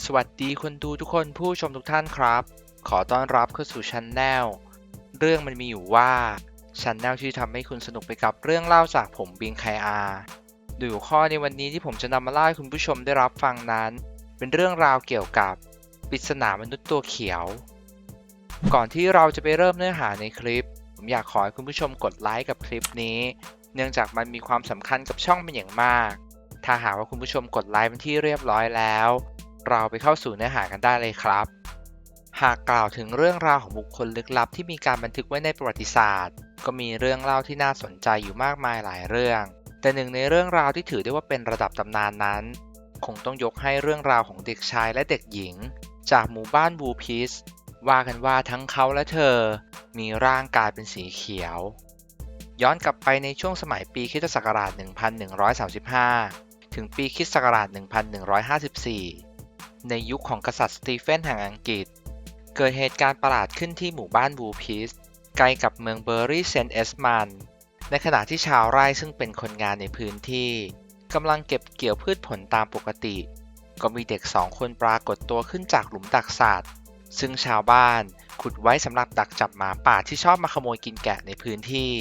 สวัสดีคนดูทุกคนผู้ชมทุกท่านครับ ขอต้อนรับเข้าสู่ชันแนลเรื่องมันมีอยู่ว่าชันแนลที่ทำให้คุณสนุกไปกับเรื่องเล่าจากผมบิงไคอาดยหัวข้อในวันนี้ที่ผมจะนำมาเล่าให้คุณผู้ชมได้รับฟังนั้น เป็นเรื่องราวเกี่ยวกับปริศนามนุษย์ตัวเขียว ก่อนที่เราจะไปเริ่มเนื้อหาในคลิป ผมอยากขอให้คุณผู้ชมกดไลค์กับคลิปนี้ เนื่องจากมันมีความสำคัญกับช่องเป็นอย่างมาก ถ้าหากว่าคุณผู้ชมกดไลค์เป็นที่เรียบร้อยแล้ว เราไปเข้าสู่เนื้อหากันได้เลยครับ หากกล่าวถึงเรื่องราวของบุคคลลึกลับที่มีการบันทึกไว้ในประวัติศาสตร์ ก็มีเรื่องเล่าที่น่าสนใจอยู่มากมายหลายเรื่อง แต่หนึ่งในเรื่องราวที่ถือได้ว่าเป็นระดับตำนานนั้น คงต้องยกให้เรื่องราวของเด็กชายและเด็กหญิง จากหมู่บ้านบูพิสว่ากันว่าทั้งเขาและเธอ มีร่างกายเป็นสีเขียว ย้อนกลับไปในช่วงสมัยปีคิศักราช1135 ถึงปีคิศักราช1154 ในยุคของกษัตริย์สตีเฟนแห่งอังกฤษ เกิดเหตุการณ์ประหลาดขึ้นที่หมู่บ้านบูพิสใกล้กับเมืองเบอร์รี่เซนต์เอสมันในขณะที่ชาวไร่ซึ่งเป็นคนงานในพื้นที่กำลังเก็บเกี่ยวพืชผลตามปกติ ก็มีเด็กสองคนปรากฏตัวขึ้นจากหลุมดักสัตว์ซึ่งชาวบ้านขุดไว้สำหรับดักจับหมาป่าที่ชอบมาขโมยกินแกะในพื้นที่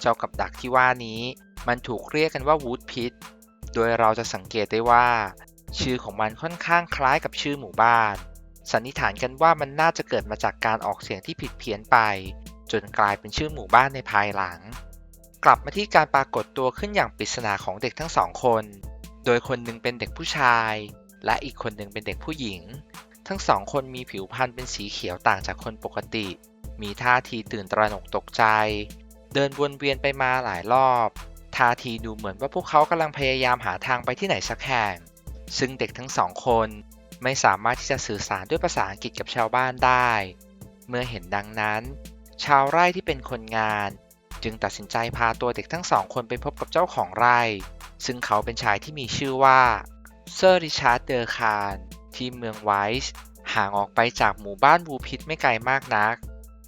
เจ้ากับดักที่ว่านี้ มันถูกเรียกกันว่าวูดพิทโดยเราจะสังเกตได้ว่า ชื่อของมันค่อนข้างคล้ายกับชื่อหมู่บ้าน สันนิษฐานกันว่ามันน่าจะเกิดมาจากการออกเสียงที่ผิดเพี้ยนไป จนกลายเป็นชื่อหมู่บ้านในภายหลัง กลับมาที่การปรากฏตัวขึ้นอย่างปริศนาของเด็กทั้งสองคน โดยคนหนึ่งเป็นเด็กผู้ชาย และอีกคนหนึ่งเป็นเด็กผู้หญิง ทั้งสองคนมีผิวพรรณเป็นสีเขียวต่างจากคนปกติ มีท่าทีตื่นตระหนกตกใจ เดินวนเวียนไปมาหลายรอบท่าทีดูเหมือนว่าพวกเขากำลังพยายามหาทางไปที่ไหนสักแห่ง ซึ่งเด็กทั้งสองคนไม่สามารถที่จะสื่อสารด้วยภาษาอังกฤษกับชาวบ้านได้ เมื่อเห็นดังนั้น ชาวไร่ที่เป็นคนงาน จึงตัดสินใจพาตัวเด็กทั้งสองคนไปพบกับเจ้าของไร่ ซึ่งเขาเป็นชายที่มีชื่อว่าเซอร์ริชาร์ดเดอร์คารที่เมืองไวส์ห่างออกไปจากหมู่บ้านบูพิทไม่ไกลมากนัก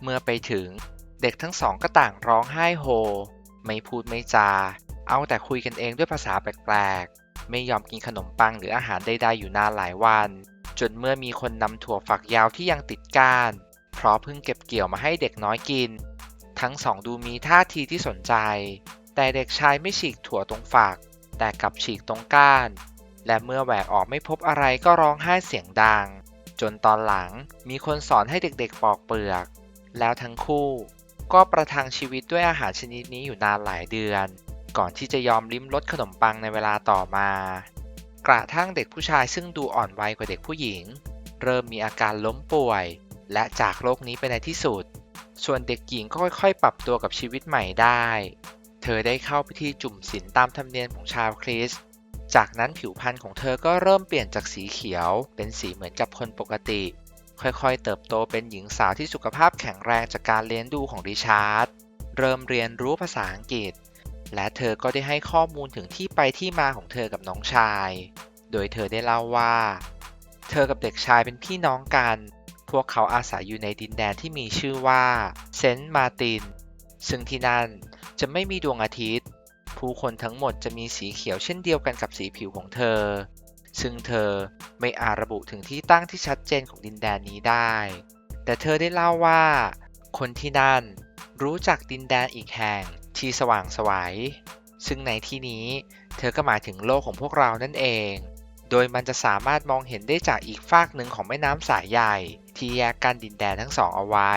เมื่อไปถึงเด็กทั้งสองก็ต่างร้องไห้โฮ ไม่พูดไม่จา เอาแต่คุยกันเองด้วยภาษาแปลกๆ ไม่ยอมกินขนมปังหรืออาหารใดๆอยู่นานหลายวัน จนเมื่อมีคนนำถั่วฝักยาวที่ยังติดก้าน เพราะเพิ่งเก็บเกี่ยวมาให้เด็กน้อยกิน ทั้งสองดูมีท่าทีที่สนใจ แต่เด็กชายไม่ฉีกถั่วตรงฝัก แต่กลับฉีกตรงก้าน และเมื่อแหวกออกไม่พบอะไรก็ร้องไห้เสียงดัง จนตอนหลังมีคนสอนให้เด็กๆปอกเปลือก แล้วทั้งคู่ก็ประทังชีวิตด้วยอาหารชนิดนี้อยู่นานหลายเดือน ก่อนที่จะยอมลิ้มรสขนมปังในเวลาต่อมา กระทั่งเด็กผู้ชายซึ่งดูอ่อนวัยกว่าเด็กผู้หญิง เริ่มมีอาการล้มป่วย และจากโลกนี้ไปในที่สุด ส่วนเด็กหญิงก็ค่อยๆ ปรับตัวกับชีวิตใหม่ได้ เธอได้เข้าพิธีจุ่มศีลตามธรรมเนียมของชาวคริสต์จากนั้นผิวพรรณของเธอก็เริ่มเปลี่ยนจากสีเขียว เป็นสีเหมือนกับคนปกติ ค่อยๆ เติบโตเป็นหญิงสาวที่สุขภาพแข็งแรงจากการเลี้ยงดูของริชาร์ด เริ่มเรียนรู้ภาษาอังกฤษ และเธอก็ได้ให้ข้อมูลถึงที่ไปที่มาของเธอกับน้องชาย โดยเธอได้เล่าว่า เธอกับเด็กชายเป็นพี่น้องกัน พวกเขาอาศัยอยู่ในดินแดนที่มีชื่อว่าเซนต์มาติน ซึ่งที่นั่นจะไม่มีดวงอาทิตย์ ผู้คนทั้งหมดจะมีสีเขียวเช่นเดียวกันกับสีผิวของเธอ ซึ่งเธอไม่อาจระบุถึงที่ตั้งที่ชัดเจนของดินแดนนี้ได้ แต่เธอได้เล่าว่า คนที่นั่นรู้จักดินแดนอีกแห่ง ที่สว่างสวัย ซึ่งในที่นี้ เธอก็หมายถึงโลกของพวกเรานั่นเอง โดยมันจะสามารถมองเห็นได้จากอีกฟากหนึ่งของแม่น้ำสายใหญ่ ที่แยกกันดินแดนทั้งสองเอาไว้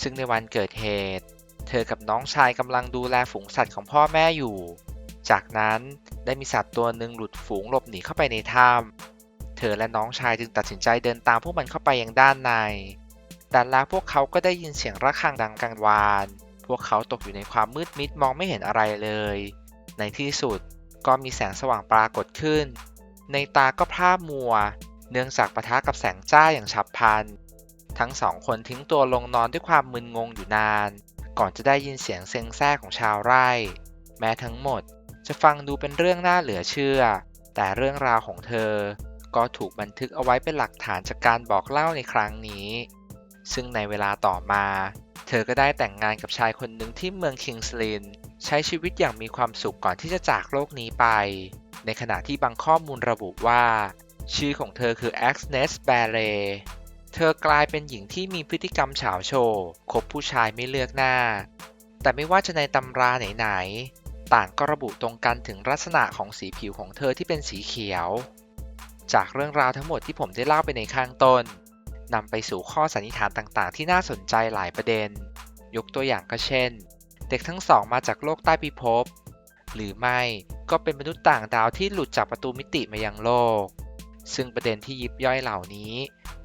ซึ่งในวันเกิดเหตุ เธอกับน้องชายกำลังดูแลฝูงสัตว์ของพ่อแม่อยู่ จากนั้นได้มีสัตว์ตัวหนึ่งหลุดฝูงหลบหนีเข้าไปในถ้ำเธอและน้องชายจึงตัดสินใจเดินตามพวกมันเข้าไปยังด้านในแต่แล้วพวกเขาก็ได้ยินเสียงระฆังดังกังวาน พวกเขาตกอยู่ในความมืดมิดมองไม่เห็นอะไรเลย ในที่สุดก็มีแสงสว่างปรากฏขึ้น ในตาก็พร่ามัว เนื่องจากปะทะกับแสงจ้าอย่างฉับพลัน ทั้งสองคนทิ้งตัวลงนอนด้วยความมึนงงอยู่นาน ก่อนจะได้ยินเสียงเซ็งแซ่ของชาวไร่ แม้ทั้งหมดจะฟังดูเป็นเรื่องน่าเหลือเชื่อ แต่เรื่องราวของเธอ ก็ถูกบันทึกเอาไว้เป็นหลักฐานจากการบอกเล่าในครั้งนี้ ซึ่งในเวลาต่อมา เธอก็ได้แต่งงานกับชายคนหนึ่งที่เมืองคิงส์ลินใช้ชีวิตอย่างมีความสุขก่อนที่จะจากโลกนี้ไป ในขณะที่บางข้อมูลระบุว่า ชื่อของเธอคือ Agnes b a r e เธอกลายเป็นหญิงที่มีพฤติกรรมเฉาโชว์คบผู้ชายไม่เลือกหน้า แต่ไม่ว่าจะในตำราไหนๆต่างก็ระบุตรงกันถึงลักษณะของสีผิวของเธอที่เป็นสีเขียว จากเรื่องราวทั้งหมดที่ผมได้เล่าไปในข้างต้น นำไปสู่ข้อสันนิษฐานต่างๆ ที่น่าสนใจหลายประเด็น ยกตัวอย่างก็เช่น เด็กทั้งสองมาจากโลกใต้พิภพ หรือไม่ก็เป็นมนุษย์ต่างดาวที่หลุดจากประตูมิติมายังโลก ซึ่งประเด็นที่ยิบย่อยเหล่านี้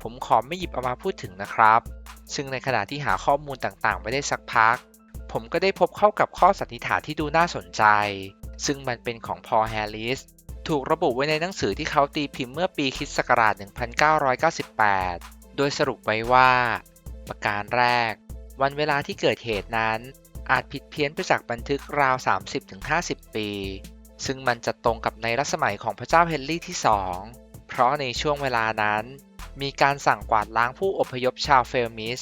ผมขอไม่หยิบเอามาพูดถึงนะครับ ซึ่งในขณะที่หาข้อมูลต่างๆไปได้สักพัก ผมก็ได้พบเข้ากับข้อสันนิษฐานที่ดูน่าสนใจ ซึ่งมันเป็นของพอลแฮร์ริสถูกระบุไว้ในหนังสือที่เขาตีพิมพ์เมื่อปีคริสต์ศักราช 1998 โดยสรุปไว้ว่า ประการแรก วันเวลาที่เกิดเหตุนั้น อาจผิดเพี้ยนไปจากบันทึกราว 30-50 ปี ซึ่งมันจะตรงกับในรัชสมัยของพระเจ้าเฮนรี่ที่2เพราะในช่วงเวลานั้น มีการสั่งกวาดล้างผู้อพยพชาวเฟลมิส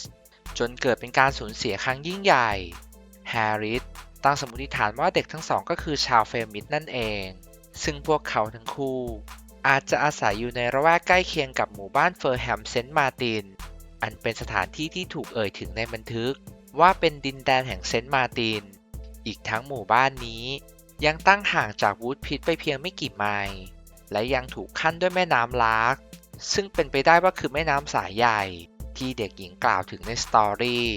จนเกิดเป็นการสูญเสียครั้งยิ่งใหญ่แฮร์ริสตั้งสมมติฐานว่าเด็กทั้งสองก็คือชาวเฟลมิสนั่นเอง ซึ่งพวกเขาทั้งคู่ อาจจะอาศัยอยู่ในระแวกใกล้เคียงกับหมู่บ้านเฟอร์แฮมเซนต์มาติน อันเป็นสถานที่ที่ถูกเอ่ยถึงในบันทึก ว่าเป็นดินแดนแห่งเซนต์มาติน อีกทั้งหมู่บ้านนี้ ยังตั้งห่างจากวูดพิทไปเพียงไม่กี่ไมล์และยังถูกขั้นด้วยแม่น้ำลากซึ่งเป็นไปได้ว่าคือแม่น้ำสายใหญ่ ที่เด็กหญิงกล่าวถึงในสตอรี่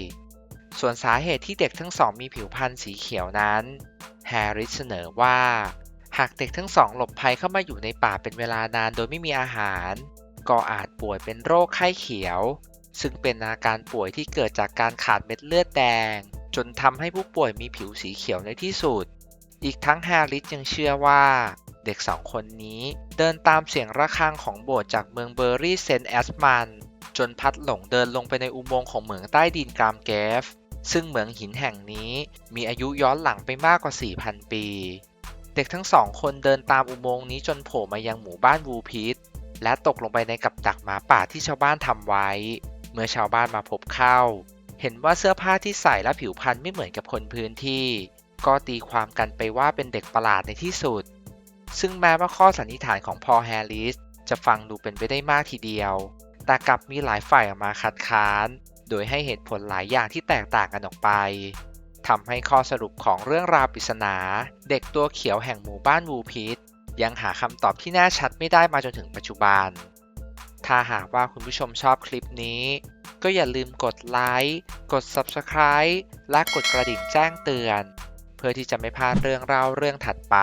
ส่วนสาเหตุที่เด็กทั้งสองมีผิวพรรณสีเขียวนั้น แฮร์ริสเสนอว่า หากเด็กทั้งสองหลบภัยเข้ามาอยู่ในป่าเป็นเวลานานโดยไม่มีอาหาร ก็อาจป่วยเป็นโรคไข้เขียว ซึ่งเป็นอาการป่วยที่เกิดจากการขาดเม็ดเลือดแดง จนทำให้ผู้ป่วยมีผิวสีเขียวในที่สุด อีกทั้งฮร์ริสยังเชื่อว่า เด็กสองคนนี้เดินตามเสียงระฆังของโบสถ์จากเมืองเบอร์รี่เซนต์แอสมันจนพัดหลงเดินลงไปในอุโมงค์ของเหมืองใต้ดินกรามเกฟ ซึ่งเหมืองหินแห่งนี้มีอายุย้อนหลังไปมากกว่า 4,000 ปี เด็กทั้งสองคนเดินตามอุโมงค์นี้จนโผล่มายังหมู่บ้านวูพิทและตกลงไปในกับดักหมาป่าที่ชาวบ้านทำไว้ เมื่อชาวบ้านมาพบเข้า เห็นว่าเสื้อผ้าที่ใส่และผิวพรรณไม่เหมือนกับคนพื้นที่ ก็ตีความกันไปว่าเป็นเด็กประหลาดในที่สุด ซึ่งแม้ว่าข้อสันนิษฐานของพอลแฮร์ริสจะฟังดูเป็นไปได้มากทีเดียว แต่กลับมีหลายฝ่ายออกมาคัดค้าน โดยให้เหตุผลหลายอย่างที่แตกต่างกันออกไป ทำให้ข้อสรุปของเรื่องราวปริศนา เด็กตัวเขียวแห่งหมู่บ้านวูพิทยังหาคำตอบที่แน่ชัดไม่ได้มาจนถึงปัจจุบัน ถ้าหากว่าคุณผู้ชมชอบคลิปนี้ ก็อย่าลืมกดไลค์กด Subscribe และกดกระดิ่งแจ้งเตือน เพื่อที่จะไม่พลาดเรื่องราวเรื่องถัดไป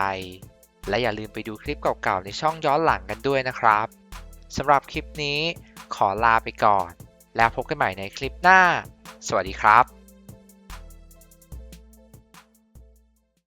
และอย่าลืมไปดูคลิปเก่าๆในช่องย้อนหลังกันด้วยนะครับสำหรับคลิปนี้ขอลาไปก่อน แล้วพบกันใหม่ในคลิปหน้า สวัสดีครับ